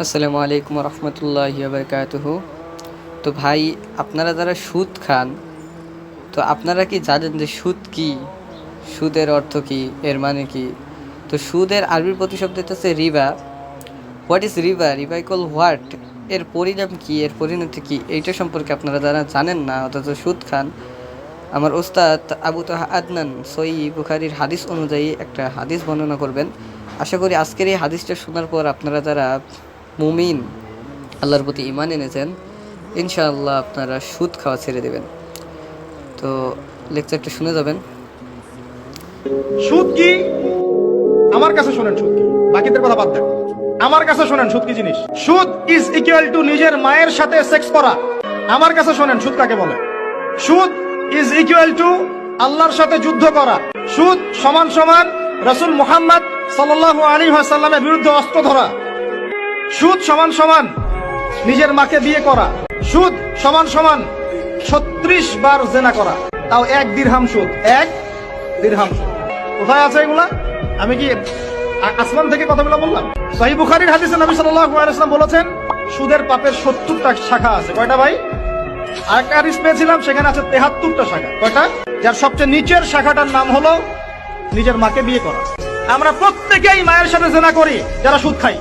আসসালামু আলাইকুম রহমতুল্লাহ বারকাতুহ। তো ভাই, আপনারা যারা সুদ খান, তো আপনারা কি জানেন যে সুদ কি? সুদের অর্থ কি? এর মানে কি? তো সুদের আরবি প্রতিশব্দ হচ্ছে রিবা। What is Rewa Rewa equal what এর পরিণাম কি? এর পরিণতি কি? এইটা সম্পর্কে আপনারা যারা জানেন না, অথচ সুদ খান, আমার ওস্তাদ আবু তাহা আদনান সই বুখারির হাদিস অনুযায়ী একটা হাদিস বর্ণনা করবেন। আশা করি আজকের এই হাদিসটা শোনার পর আপনারা যারা মুমিন, আল্লাহর প্রতি ইমান এনেছেন, ইনশাআল্লাহ আপনারা সুদ খাওয়া ছেড়ে দেবেন। তো লেকচারটা শুনে যাবেন। সুদ কি? আমার কাছে শোনেন সুদ কি। বাকিদের কথা বাদ দেন। আমার কাছে শোনেন সুদ কি জিনিস। সুদ ইজ ইকুয়াল টু নিজের মায়ের সাথে সেক্স করা। আমার কাছে শোনেন সুদ কাকে বলে। সুদ ইজ ইকুয়াল টু আল্লাহর সাথে যুদ্ধ করা। সুদ সমান সমান রসুল মুহাম্মদ সাল্লাল্লাহু আলাইহি ওয়াসাল্লামের বিরুদ্ধে অস্ত্র ধরা। সুদ সমান সমান, নিজের মাকে বিয়ে করা। সুদ সমান সমান, ছত্রিশ বার জেনা করা। তাও এক দিরহাম সুদ, এক দিরহাম সুদ। কোথায় আছে এগুলা? আমি কি আসমান থেকে কথাগুলো বললাম? সহি বুখারীর হাদিসে নবী আলাইহি বলেছেন, সুদের পাপের সত্তরটা শাখা আছে। কয়টা ভাই? আরেকটা হাদিস পেয়েছিলাম, সেখানে আছে তেহাত্তরটা শাখা। কয়টা? যার সবচেয়ে নিচের শাখাটার নাম হলো নিজের মাকে বিয়ে করা। আমরা প্রত্যেকেই মায়ের সাথে জেনা করি, যারা সুদ খাই